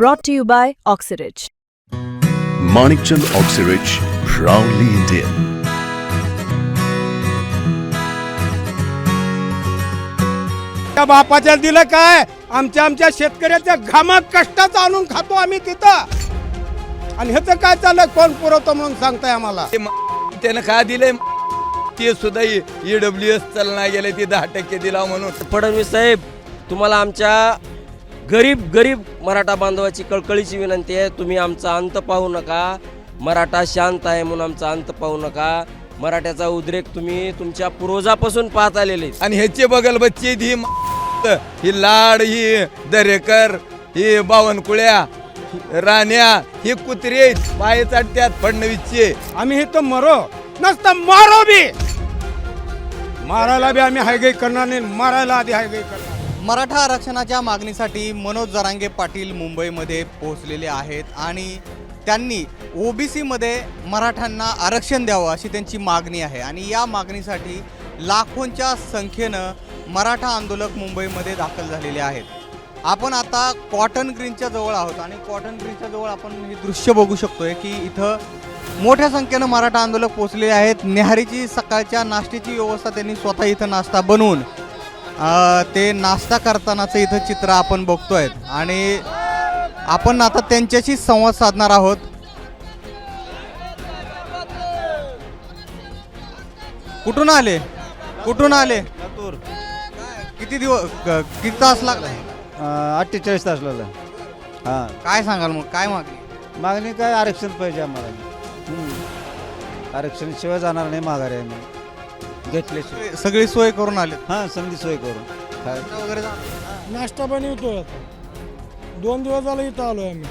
Brought to you by Oxyridge. Manikchand Oxyrich, proudly Indian. त्या बापाच्या दिलं काय? आमच्या आमच्या शेतकऱ्याच्या घामात कष्टाचं आणून खातो आम्ही तिथं. आणि ह्याचं काय चाललंय? कोण पुरवतो म्हणून सांगताय आम्हाला? ते म- त्यानं का दिलंय? ते सुद्धा ईडब्ल्यू एस चालना गेले ते दहा टक्के दिला म्हणून. फडणवीस साहेब तुम्हाला आमच्या गरीब गरीब मराठा बांधवाची कळकळीची विनंती आहे. तुम्ही आमचा अंत पाहू नका. मराठा शांत आहे म्हणून आमचा अंत पाहू नका. मराठ्याचा उद्रेक तुम्ही तुमच्या पूर्वजापासून पाहत आलेले आणि ह्याचे बगल बच्चे ही म- ही लाड ही दरेकर ही बावनकुळ्या राण्या ही कुत्रे पाय चाटत्यात फडणवीसचे. आम्ही इथं मरो. नसतं मारो बी. मारायला बी आम्ही हायगाई करणार नाही मारायला आधी हायगाई करणार. मराठा आरक्षणाच्या मागणीसाठी मनोज जरांगे पाटील मुंबईमध्ये पोहोचलेले आहेत आणि त्यांनी ओबीसीमध्ये मराठ्यांना आरक्षण द्यावं अशी त्यांची मागणी आहे. आणि या मागणीसाठी लाखोंच्या संख्येनं मराठा आंदोलक मुंबईमध्ये दाखल झालेले आहेत. आपण आता कॉटन ग्रीनच्या जवळ आहोत आणि कॉटन ग्रीनच्या जवळ आपण हे दृश्य बघू शकतोय की इथं मोठ्या संख्येनं मराठा आंदोलक पोहोचलेले आहेत. नेहारीची सकाळच्या नाश्त्याची व्यवस्था त्यांनी स्वतः इथं नाश्ता बनवून ते नाश्ता करतानाचं इथं चित्र आपण बघतोय. आणि आपण आता त्यांच्याशी संवाद साधणार आहोत. कुठून आले? कुठून आले? किती दिवस किती तास लागला? अठ्ठेचाळीस तास लागला. हां. काय सांगाल मग? काय मागणी? मागणी काय? आरक्षण पाहिजे आम्हाला. आरक्षण शिवाय जाणार नाही माघारी आम्ही. घेतल्याशिवाय सगळी सोय करून आले हां संधी सोय करून. काय? वगैरे झालं? नाश्ता आता. दोन दिवस झालं इथं आलोय आम्ही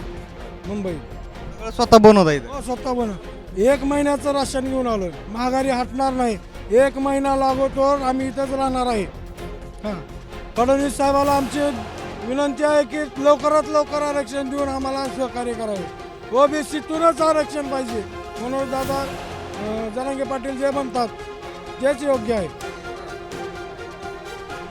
मुंबई. सगळं स्वतः बनवता इथं? हो, स्वतः बनव. एक महिन्याचं राशन घेऊन आलोय. महागारी हटणार नाही. एक महिना लागोतोर आम्ही इथंच राहणार आहे. हां. फडणवीस साहेबाला आमची विनंती आहे की लवकरात लवकर आरक्षण देऊन आम्हाला सहकार्य करावे. ओबीसीतूनच आरक्षण पाहिजे. मनोज दादा जरांगे पाटील जे म्हणतात तेच योग्य आहे.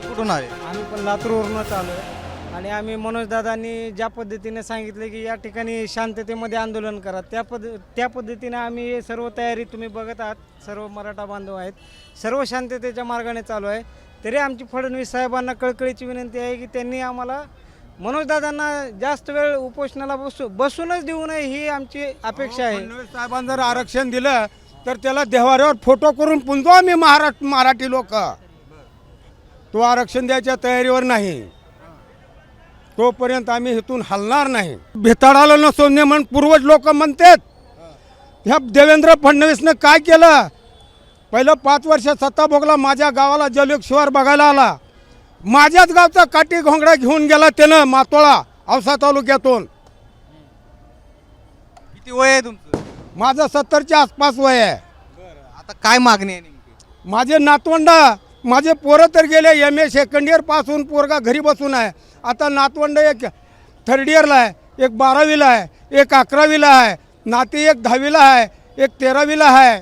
कुठून आले? आम्ही पण लातूरवरूनच आलो आहे आणि आम्ही मनोजदादांनी ज्या पद्धतीने सांगितले की या ठिकाणी शांततेमध्ये आंदोलन करा त्या पद्ध त्या पद्धतीने आम्ही हे सर्व तयारी तुम्ही बघत आहात. सर्व मराठा बांधव आहेत. सर्व शांततेच्या मार्गाने चालू आहे. तरी आमची फडणवीस साहेबांना कळकळीची विनंती आहे की त्यांनी आम्हाला मनोजदादांना जास्त वेळ उपोषणाला बसू बसूनच देऊ नये ही आमची अपेक्षा आहे. फडणवीस साहेबांनी जर आरक्षण दिलं तर त्याला देवाऱ्यावर फोटो करून पुंजो आम्ही महाराष्ट्र मराठी लोक. तो आरक्षण द्यायच्या तयारीवर नाही. तोपर्यंत आम्ही इथून हलणार नाही. भेताळाला नसून म्हणून पूर्वज लोक म्हणतात ह्या देवेंद्र फडणवीसनं काय केलं? पहिलं पाच वर्ष सत्ता भोगला माझ्या गावाला जलयुग शिवार बघायला आला. माझ्याच गावचा काठी घोंगडा घेऊन गेला त्यानं मातोळा औसा तालुक्यातून. किती वय आहे तुमचं? माझं सत्तरच्या आसपास वय आहे. आता काय मागणी आहे नेमकी? माझे नातवंड माझे पोरं तर गेले एम ए सेकंड इयरपासून पोरगा घरी बसून आहे. आता नातवंड एक थर्ड इयरला आहे एक बारावीला आहे एक अकरावीला आहे नाती एक दहावीला आहे एक तेरावीला आहे.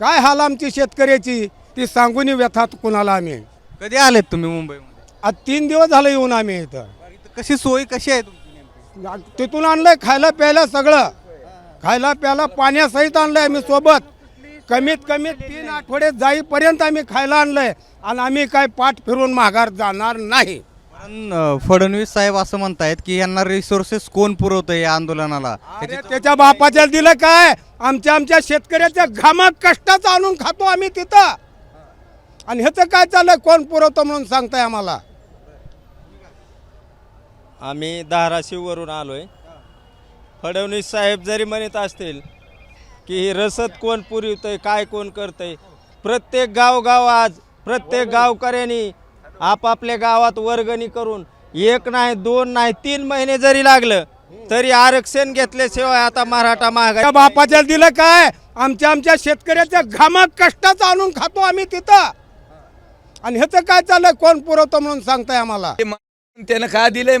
काय हाल आमची शेतकऱ्याची ती सांगून व्यथात कुणाला आम्ही. कधी आलेत तुम्ही मुंबईमध्ये? आज तीन दिवस झाले येऊन आम्ही इथं. इथं कशी सोय कशी आहे तुमची नेमकी? तिथून आणलंय खायला प्यायला सगळं. खायला प्यायला पाण्यासहित आणलंय आम्ही सोबत. कमीत कमी तीन आठवडे जाईपर्यंत आम्ही खायला आणलंय. आणि आम्ही काय पाठ फिरून माघार जाणार नाही. पण फडणवीस साहेब असं म्हणतायत की यांना रिसोर्सेस कोण पुरवतं या आंदोलनाला? अरे त्याच्या बापाच्या दिलं काय? आमच्या आमच्या शेतकऱ्याच्या घामात कष्टाचं आणून खातो आम्ही तिथं. आणि ह्याचं काय चाललंय? कोण पुरवतो म्हणून सांगताय आम्हाला? आम्ही धाराशिववरून आलो आहे फडणवीस साहेब जरी म्हणत असतील की ही रसद कोण पुरवतंय काय कोण करतंय प्रत्येक गावगाव आज प्रत्येक गावकऱ्यांनी आपापल्या गावात वर्गणी करून एक नाही दोन नाही तीन महिने जरी लागलं तरी आरक्षण घेतल्याशिवाय आता मराठा महागाई बापाच्या दिलं काय? आमच्या आमच्या शेतकऱ्याच्या घामात कष्टाचं आणून खातो आम्ही तिथं. आणि ह्याचं काय चाललंय? कोण पुरवतो म्हणून सांगताय आम्हाला? त्यानं का दिलंय?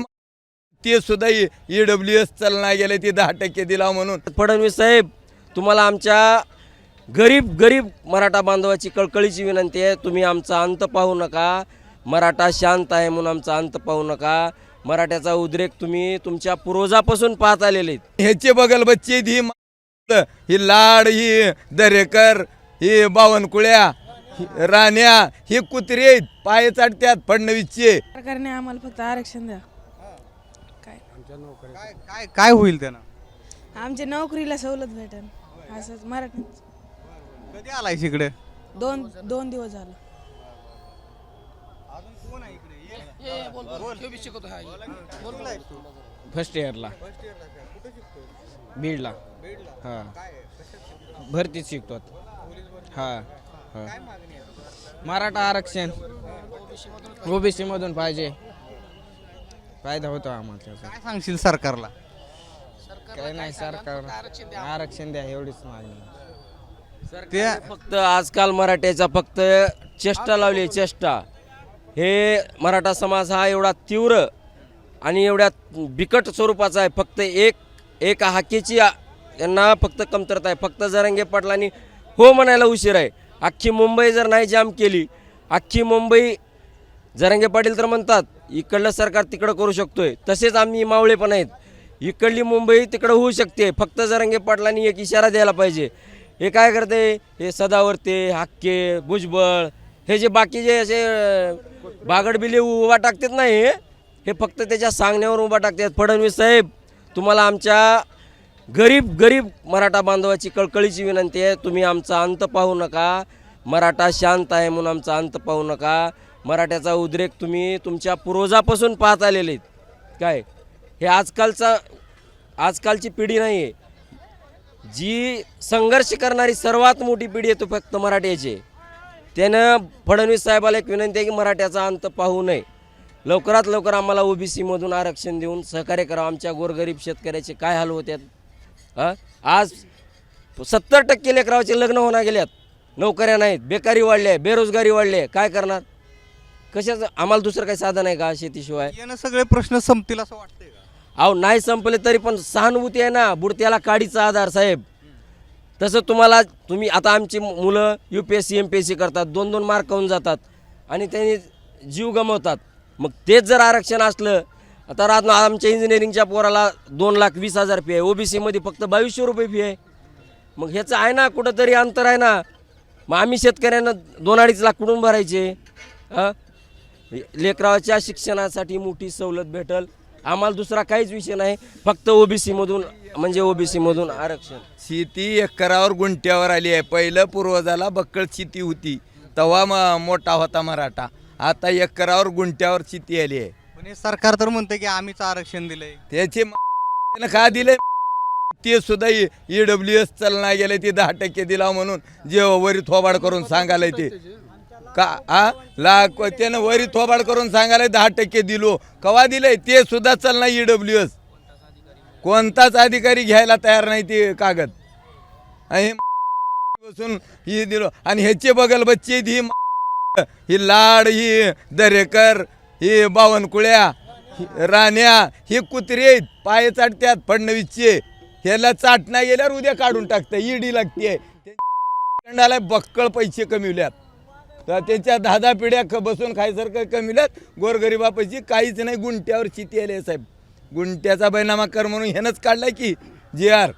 ते सुद्धा ईडब्ल्यू एस चालना गेले ते दहा टक्के दिला म्हणून. फडणवीस साहेब तुम्हाला आमच्या गरीब गरीब मराठा बांधवाची कळकळीची विनंती आहे. तुम्ही आमचा अंत पाहू नका. मराठा शांत आहे म्हणून आमचा अंत पाहू नका. मराठ्याचा उद्रेक तुम्ही तुमच्या पूर्वजापासून पाहत आलेले आहेत. ह्याचे बगल बच्चे आहेत, ही म- ही लाड ही दरेकर ही बावनकुळ्या राण्या ही कुत्रे आहेत. पाय चाटत्यात फडणवीसचे. सरकारने आम्हाला फक्त आरक्षण द्या. काय काय काय काय होईल त्यानं? आमच्या नोकरीला सवलत भेटेल असंच मराठी कधी आलाय इकडे? दोन दोन दिवस झालं. फर्स्ट इयरला बीडला. हां. भरतीत शिकतो. हां हां. मराठा आरक्षण. ओबीसी मधून पाहिजे. फायदा होतो आम्हाला त्याचा. काय सांगशील सरकारला? काय नाही सरकार आरक्षण द्या एवढीच मागणी ते फक्त आजकाल मराठ्याचा फक्त चेष्टा लावली आहे, चेष्टा. हे मराठा समाज हा एवढा तीव्र आणि एवढ्या बिकट स्वरूपाचा आहे. फक्त एक एक हाकेची आ- यांना फक्त कमतरता आहे. फक्त जरंगे पाटलांनी हो म्हणायला उशीर आहे. अख्खी मुंबई जर नाही जाम केली अख्खी मुंबई जरंगे पाटील तर म्हणतात इकडलं सरकार तिकडं करू शकतोय. तसेच आम्ही मावळे पण आहेत. इकडली मुंबई तिकडं होऊ शकते. फक्त जरंगे पाटलांनी एक इशारा द्यायला पाहिजे. हे काय करते? हे सदावर्ते हक्के भुजबळ हे जे बाकीचे असे बागडबिले उभा टाकतात नाही हे फक्त त्याच्या सांगण्यावर उभा टाकतात. फडणवीस साहेब तुम्हाला आमच्या गरीब गरीब मराठा बांधवाची कळकळीची विनंती आहे. तुम्ही आमचा अंत पाहू नका. मराठा शांत आहे म्हणून आमचा अंत पाहू नका. मराठ्याचा उद्रेक तुम्ही तुमच्या पूर्वजापासून पाहत आलेले आहेत. काय? हे आजकालचा आजकालची पिढी नाही आहे जी संघर्ष करणारी सर्वात मोठी पिढी आहे तो फक्त मराठ्याची त्यानं फडणवीस साहेबाला एक विनंती आहे की मराठ्याचा अंत पाहू नये. लवकरात लवकर आम्हाला ओबीसीमधून आरक्षण देऊन सहकार्य करावं आमच्या गोरगरीब शेतकऱ्याचे काय हाल होत्यात हां? आज सत्तर टक्के लेकराचे लग्न होणार गेल्यात नोकऱ्या नाहीत. बेकारी वाढली आहे बेरोजगारी वाढली. आहे काय करणार? कशाचं? आम्हाला दुसरं काही साधन आहे का शेतीशिवाय? यानं सगळे प्रश्न संपतील असं वाटतंय का? अहो नाही संपले तरी पण सहानुभूती आहे ना. बुडत्याला काडीचा आधार साहेब. तसं तुम्हाला तुम्ही आता आमची मुलं U P S C M P S C करतात. दोन दोन मार्क होऊन जातात. आणि त्यांनी जीव गमावतात. मग तेच जर आरक्षण असलं आता रात आमच्या इंजिनिअरिंगच्या पोराला दोन लाख वीस हजार फी आहे. ओ बी सीमध्ये फक्त बावीसशे रुपये फी आहे. मग ह्याचं आहे ना कुठंतरी अंतर आहे ना. मग आम्ही शेतकऱ्यांना दोन अडीच लाख कुठून भरायचे? हां लेकराच्या शिक्षणासाठी मोठी सवलत भेटल. आम्हाला दुसरा काहीच विषय नाही. फक्त ओबीसी मधून म्हणजे ओबीसी मधून आरक्षण. शेती एकरावर गुंट्यावर आली आहे. पहिलं पूर्वजाला बक्कळ शेती होती. तेव्हा म- मोठा होता मराठा. आता एकरावर गुंट्यावर शेती आली आहे. पण हे सरकार तर म्हणते की आम्हीच आरक्षण दिलंय. त्याचे म- त्यानं का दिले ते सुद्धा ई डब्ल्यू एस चालना गेले ते दहा टक्के दिला म्हणून जे वरी थोबाड करून सांगायला ते. का आ? लाख त्यानं वरी थोबाड करून सांगायला दहा टक्के दिलो. कवा दिले ते सुद्धा चालना ई डब्ल्यू एस कोणताच अधिकारी घ्यायला तयार नाही ते कागद. आणि बसून ही दिलो. आणि ह्याचे बगल बच्चे ही ही लाड ही दरेकर ही बावनकुळ्या राण्या ही कुत्रे आहेत. पाय चाटत्यात फडणवीसचे. ह्याला चाटणा गेल्यावर उद्या काढून टाकतं. ईडी लागते बक्कळ पैसे कमिवल्यात. त्यांच्या दहा दहा पिढ्या ख बसून खायसारखं कमिवल्यात गोरगरिबापाशी काहीच नाही गुंट्यावर शेती आली आहे साहेब. गुंट्याचा बैनामा कर म्हणून ह्यानंच काढलाय की जे आर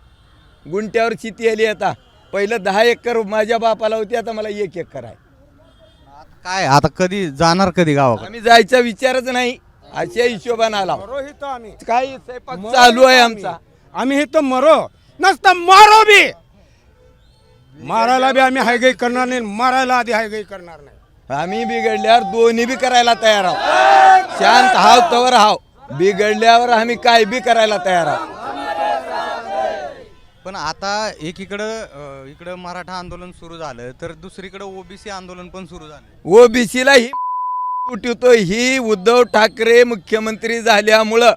गुंट्यावर शेती आली आता. पहिलं दहा एकर माझ्या बापाला होती आता मला एक एकर आहे. काय आता कधी जाणार कधी गावाकडे? आम्ही जायचा विचारच नाही. अशा हिशोबाने आला. मरो आम्ही. स्वयंपाक चालू आहे आमचा? आम्ही इथं मरो. नसतं मारो बी. मारायला बी आम्ही हायगाई करणार नाही मारायला आधी हायगाई करणार नाही. आम्ही बिघडल्यावर दोन्ही बी करायला तयार आहोत. शांत हाव तवर हाव. बिघडल्यावर आम्ही काय बी करायला तयार आहोत. पण आता एकीकडं अं, इकडं मराठा आंदोलन सुरू झालं तर दुसरीकडे ओबीसी आंदोलन पण सुरू झालं. ओबीसीला ही उठवतो ही उद्धव ठाकरे मुख्यमंत्री झाल्यामुळं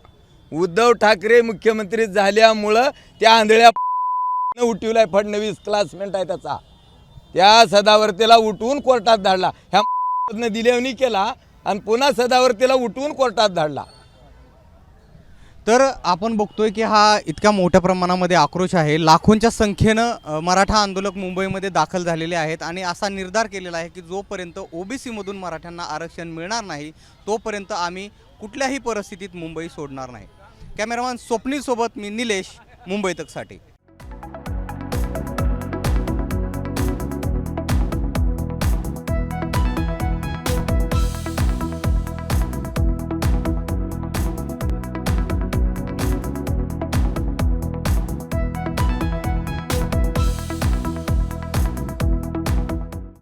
उद्धव ठाकरे मुख्यमंत्री झाल्यामुळं त्या आंधळ्या उठवलाय फडणवीस क्लासमेट आहे त्याचा. त्या सदावर्तीला उठवून कोर्टात धाडला. ह्या दिलेवनी केला आणि पुन्हा सदावर्तीला उठवून कोर्टात धाडला. तर आपण बघतोय की हा इतक्या मोठ्या प्रमाणामध्ये आक्रोश आहे. लाखोंच्या संख्येनं मराठा आंदोलक मुंबईमध्ये दाखल झालेले आहेत आणि असा निर्धार केलेला आहे की जोपर्यंत ओबीसीमधून मराठ्यांना आरक्षण मिळणार नाही तोपर्यंत आम्ही कुठल्याही परिस्थितीत मुंबई सोडणार नाही. कॅमेरामॅन स्वप्नीलसोबत मी निलेश मुंबई तकसाठी.